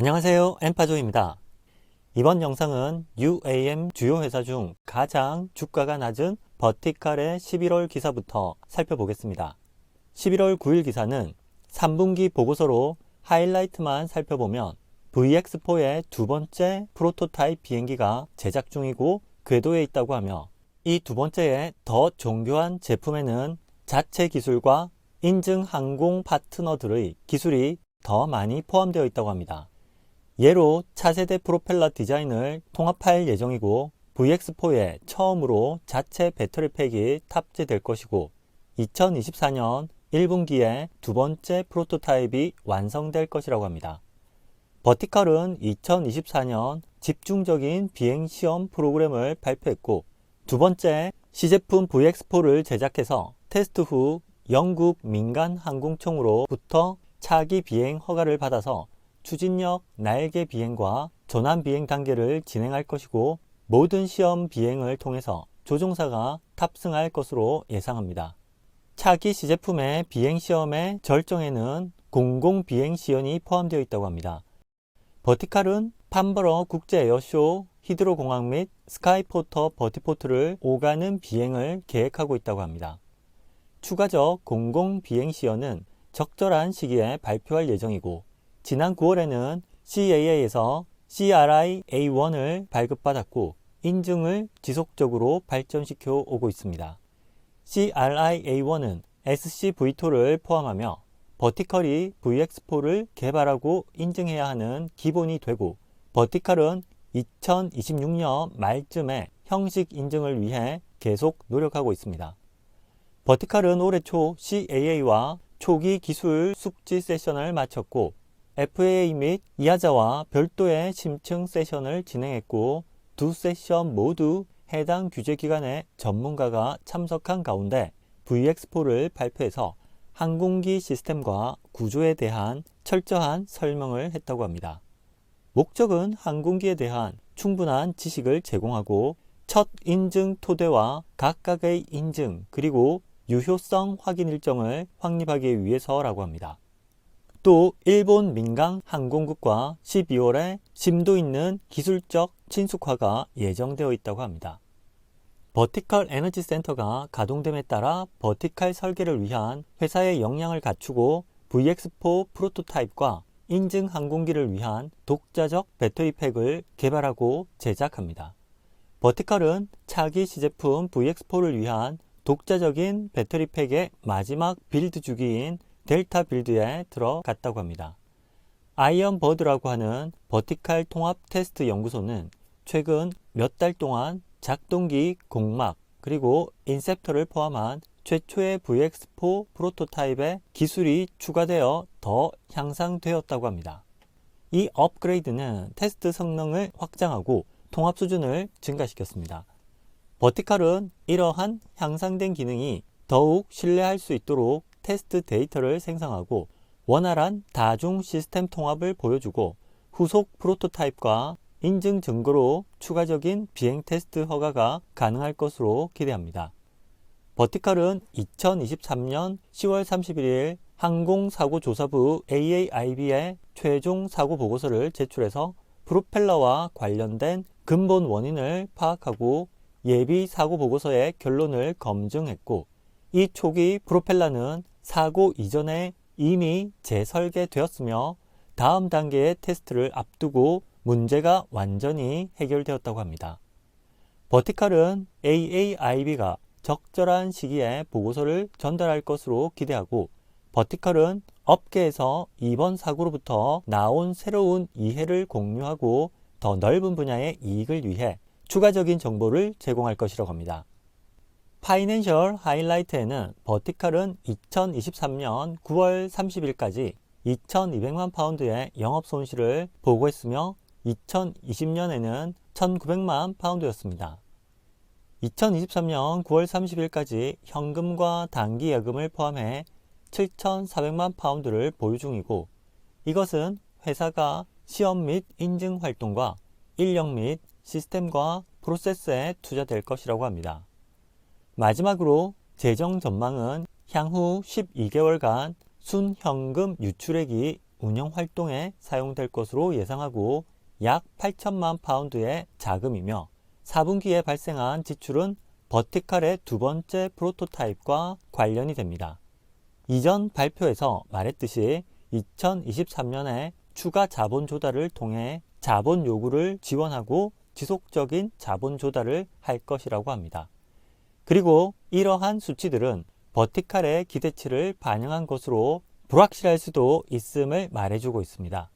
안녕하세요. 엠파조입니다. 이번 영상은 UAM 주요 회사 중 가장 주가가 낮은 버티칼의 11월 기사부터 살펴보겠습니다. 11월 9일 기사는 3분기 보고서로 하이라이트만 살펴보면 VX4의 두 번째 프로토타입 비행기가 제작 중이고 궤도에 있다고 하며 이 두 번째의 더 정교한 제품에는 자체 기술과 인증 항공 파트너들의 기술이 더 많이 포함되어 있다고 합니다. 예로 차세대 프로펠러 디자인을 통합할 예정이고 VX4에 처음으로 자체 배터리팩이 탑재될 것이고 2024년 1분기에 두 번째 프로토타입이 완성될 것이라고 합니다. 버티컬은 2024년 집중적인 비행 시험 프로그램을 발표했고 두 번째 시제품 VX4를 제작해서 테스트 후 영국 민간 항공청으로부터 차기 비행 허가를 받아서 추진력 날개 비행과 전환 비행 단계를 진행할 것이고 모든 시험 비행을 통해서 조종사가 탑승할 것으로 예상합니다. 차기 시제품의 비행 시험의 절정에는 공공 비행 시연이 포함되어 있다고 합니다. 버티칼은 판버러 국제 에어쇼 히드로 공항 및 스카이포터 버티포트를 오가는 비행을 계획하고 있다고 합니다. 추가적 공공 비행 시연은 적절한 시기에 발표할 예정이고 지난 9월에는 CAA에서 CRI A1을 발급받았고 인증을 지속적으로 발전시켜 오고 있습니다. CRI A1은 SCV2를 포함하며 버티컬이 VX4를 개발하고 인증해야 하는 기본이 되고 버티컬은 2026년 말쯤에 형식 인증을 위해 계속 노력하고 있습니다. 버티컬은 올해 초 CAA와 초기 기술 숙지 세션을 마쳤고 FAA 및 이하자와 별도의 심층 세션을 진행했고 두 세션 모두 해당 규제 기관의 전문가가 참석한 가운데 VX4를 발표해서 항공기 시스템과 구조에 대한 철저한 설명을 했다고 합니다. 목적은 항공기에 대한 충분한 지식을 제공하고 첫 인증 토대와 각각의 인증 그리고 유효성 확인 일정을 확립하기 위해서라고 합니다. 또 일본 민간 항공국과 12월에 심도 있는 기술적 친숙화가 예정되어 있다고 합니다. 버티컬 에너지 센터가 가동됨에 따라 버티컬 설계를 위한 회사의 역량을 갖추고 VX4 프로토타입과 인증 항공기를 위한 독자적 배터리팩을 개발하고 제작합니다. 버티컬은 차기 시제품 VX4를 위한 독자적인 배터리팩의 마지막 빌드 주기인 델타 빌드에 들어갔다고 합니다. 아이언 버드라고 하는 버티칼 통합 테스트 연구소는 최근 몇 달 동안 작동기 공막 그리고 인셉터를 포함한 최초의 VX4 프로토타입의 기술이 추가되어 더 향상되었다고 합니다. 이 업그레이드는 테스트 성능을 확장하고 통합 수준을 증가시켰습니다. 버티칼은 이러한 향상된 기능이 더욱 신뢰할 수 있도록 테스트 데이터를 생성하고 원활한 다중 시스템 통합을 보여주고 후속 프로토타입과 인증 증거로 추가적인 비행 테스트 허가가 가능할 것으로 기대합니다. 버티칼은 2023년 10월 31일 항공사고조사부 AAIB에 최종 사고 보고서를 제출해서 프로펠러와 관련된 근본 원인을 파악하고 예비 사고 보고서의 결론을 검증했고 이 초기 프로펠러는 사고 이전에 이미 재설계되었으며 다음 단계의 테스트를 앞두고 문제가 완전히 해결되었다고 합니다. 버티칼은 AAIB가 적절한 시기에 보고서를 전달할 것으로 기대하고 버티칼은 업계에서 이번 사고로부터 나온 새로운 이해를 공유하고 더 넓은 분야의 이익을 위해 추가적인 정보를 제공할 것이라고 합니다. 파이낸셜 하이라이트에는 버티칼은 2023년 9월 30일까지 2200만 파운드의 영업 손실을 보고했으며 2020년에는 1900만 파운드였습니다. 2023년 9월 30일까지 현금과 단기 예금을 포함해 7,400만 파운드를 보유 중이고 이것은 회사가 시험 및 인증 활동과 인력 및 시스템과 프로세스에 투자될 것이라고 합니다. 마지막으로 재정 전망은 향후 12개월간 순현금 유출액이 운영 활동에 사용될 것으로 예상하고 약 8천만 파운드의 자금이며 4분기에 발생한 지출은 버티칼의 두 번째 프로토타입과 관련이 됩니다. 이전 발표에서 말했듯이 2023년에 추가 자본 조달을 통해 자본 요구를 지원하고 지속적인 자본 조달을 할 것이라고 합니다. 그리고 이러한 수치들은 버티칼의 기대치를 반영한 것으로 불확실할 수도 있음을 말해주고 있습니다.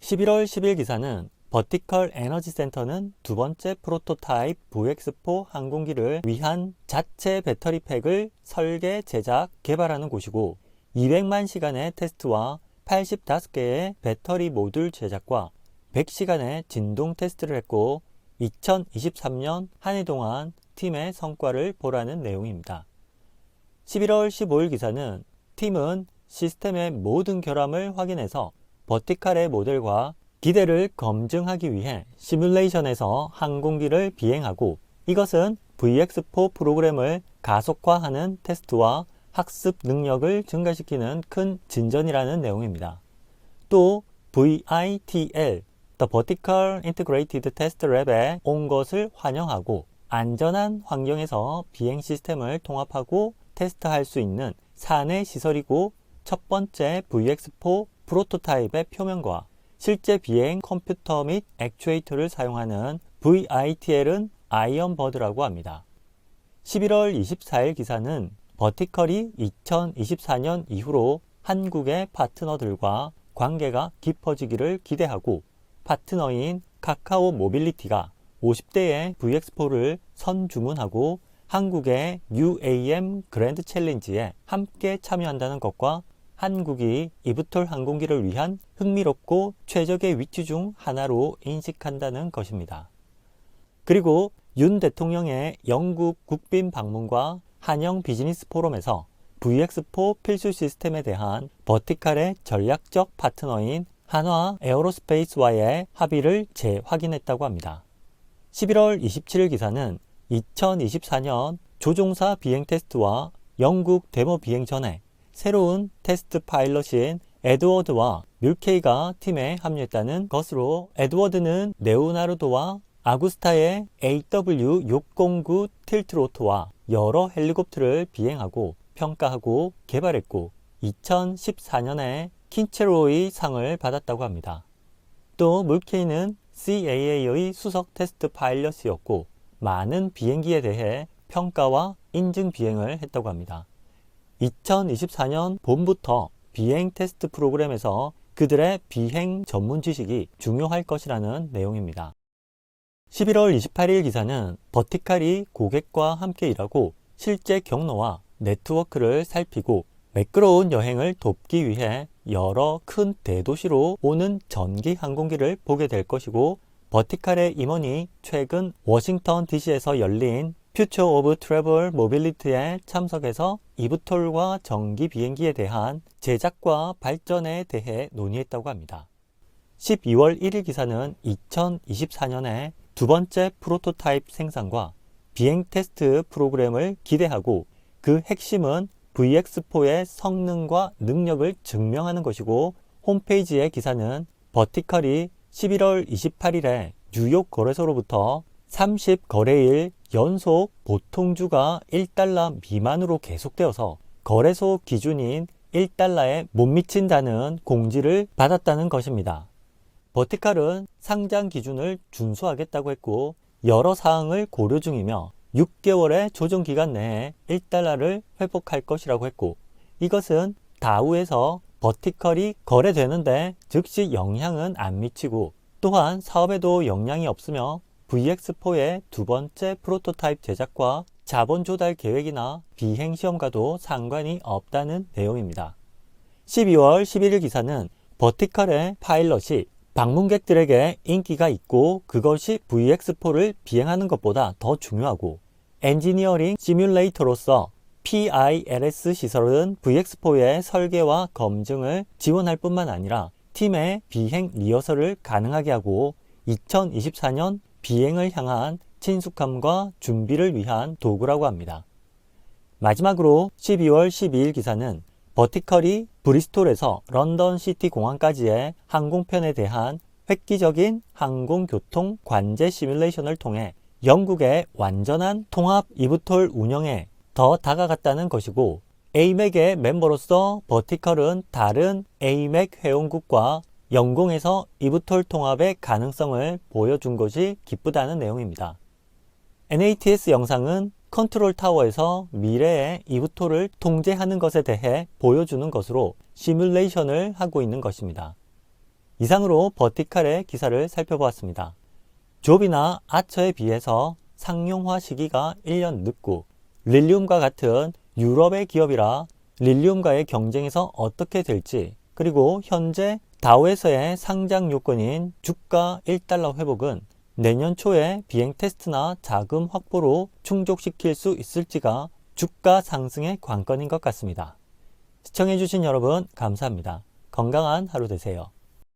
11월 10일 기사는 버티컬 에너지 센터는 두 번째 프로토타입 VX4 항공기를 위한 자체 배터리 팩을 설계, 제작, 개발하는 곳이고 200만 시간의 테스트와 85개의 배터리 모듈 제작과 100시간의 진동 테스트를 했고 2023년 한 해 동안 팀의 성과를 보라는 내용입니다. 11월 15일 기사는 팀은 시스템의 모든 결함을 확인해서 버티칼의 모델과 기대를 검증하기 위해 시뮬레이션에서 항공기를 비행하고 이것은 VX4 프로그램을 가속화하는 테스트와 학습 능력을 증가시키는 큰 진전이라는 내용입니다. 또 VITL, The Vertical Integrated Test Lab에 온 것을 환영하고 안전한 환경에서 비행 시스템을 통합하고 테스트할 수 있는 사내 시설이고 첫 번째 VX4 프로토타입의 표면과 실제 비행 컴퓨터 및 액추에이터를 사용하는 VITL은 아이언버드라고 합니다. 11월 24일 기사는 버티컬이 2024년 이후로 한국의 파트너들과 관계가 깊어지기를 기대하고 파트너인 카카오 모빌리티가 50대의 VX4를 선주문하고 한국의 UAM 그랜드 챌린지에 함께 참여한다는 것과 한국이 이브톨 항공기를 위한 흥미롭고 최적의 위치 중 하나로 인식한다는 것입니다. 그리고 윤 대통령의 영국 국빈 방문과 한영 비즈니스 포럼에서 VX4 필수 시스템에 대한 버티칼의 전략적 파트너인 한화 에어로스페이스와의 합의를 재확인했다고 합니다. 11월 27일 기사는 2024년 조종사 비행 테스트와 영국 데모 비행 전에 새로운 테스트 파일럿인 에드워드와 뮬케이가 팀에 합류했다는 것으로 에드워드는 레오나르도와 아구스타의 AW609 틸트로트와 여러 헬리콥터를 비행하고 평가하고 개발했고 2014년에 킨체로의 상을 받았다고 합니다. 또 물케이는 CAA의 수석 테스트 파일럿이었고 많은 비행기에 대해 평가와 인증 비행을 했다고 합니다. 2024년 봄부터 비행 테스트 프로그램에서 그들의 비행 전문 지식이 중요할 것이라는 내용입니다. 11월 28일 기사는 버티칼이 고객과 함께 일하고 실제 경로와 네트워크를 살피고 매끄러운 여행을 돕기 위해 여러 큰 대도시로 오는 전기 항공기를 보게 될 것이고 버티칼의 임원이 최근 워싱턴 DC에서 열린 퓨처 오브 트래블 모빌리티에 참석해서 이브톨과 전기 비행기에 대한 제작과 발전에 대해 논의했다고 합니다. 12월 1일 기사는 2024년에 두 번째 프로토타입 생산과 비행 테스트 프로그램을 기대하고 그 핵심은 VX4의 성능과 능력을 증명하는 것이고 홈페이지의 기사는 버티컬이 11월 28일에 뉴욕 거래소로부터 30 거래일 연속 보통주가 1달러 미만으로 계속되어서 거래소 기준인 1달러에 못 미친다는 공지를 받았다는 것입니다. 버티칼은 상장 기준을 준수하겠다고 했고 여러 사항을 고려 중이며 6개월의 조정 기간 내에 1달러를 회복할 것이라고 했고 이것은 다우에서 버티컬이 거래되는데 즉시 영향은 안 미치고 또한 사업에도 영향이 없으며 VX4의 두 번째 프로토타입 제작과 자본 조달 계획이나 비행 시험과도 상관이 없다는 내용입니다. 12월 11일 기사는 버티컬의 파일럿이 방문객들에게 인기가 있고 그것이 VX4를 비행하는 것보다 더 중요하고 엔지니어링 시뮬레이터로서 PILS 시설은 VX4의 설계와 검증을 지원할 뿐만 아니라 팀의 비행 리허설을 가능하게 하고 2024년 비행을 향한 친숙함과 준비를 위한 도구라고 합니다. 마지막으로 12월 12일 기사는 버티컬이 브리스톨에서 런던 시티 공항까지의 항공편에 대한 획기적인 항공교통 관제 시뮬레이션을 통해 영국의 완전한 통합 이브톨 운영에 더 다가갔다는 것이고 AMEC의 멤버로서 버티컬은 다른 AMEC 회원국과 영공에서 이브톨 통합의 가능성을 보여준 것이 기쁘다는 내용입니다. NATS 영상은 컨트롤 타워에서 미래의 이브톨을 통제하는 것에 대해 보여주는 것으로 시뮬레이션을 하고 있는 것입니다. 이상으로 버티칼의 기사를 살펴보았습니다. 조비나 아처에 비해서 상용화 시기가 1년 늦고 릴리움과 같은 유럽의 기업이라 릴리움과의 경쟁에서 어떻게 될지 그리고 현재 다오에서의 상장 요건인 주가 1달러 회복은 내년 초에 비행 테스트나 자금 확보로 충족시킬 수 있을지가 주가 상승의 관건인 것 같습니다. 시청해주신 여러분 감사합니다. 건강한 하루 되세요.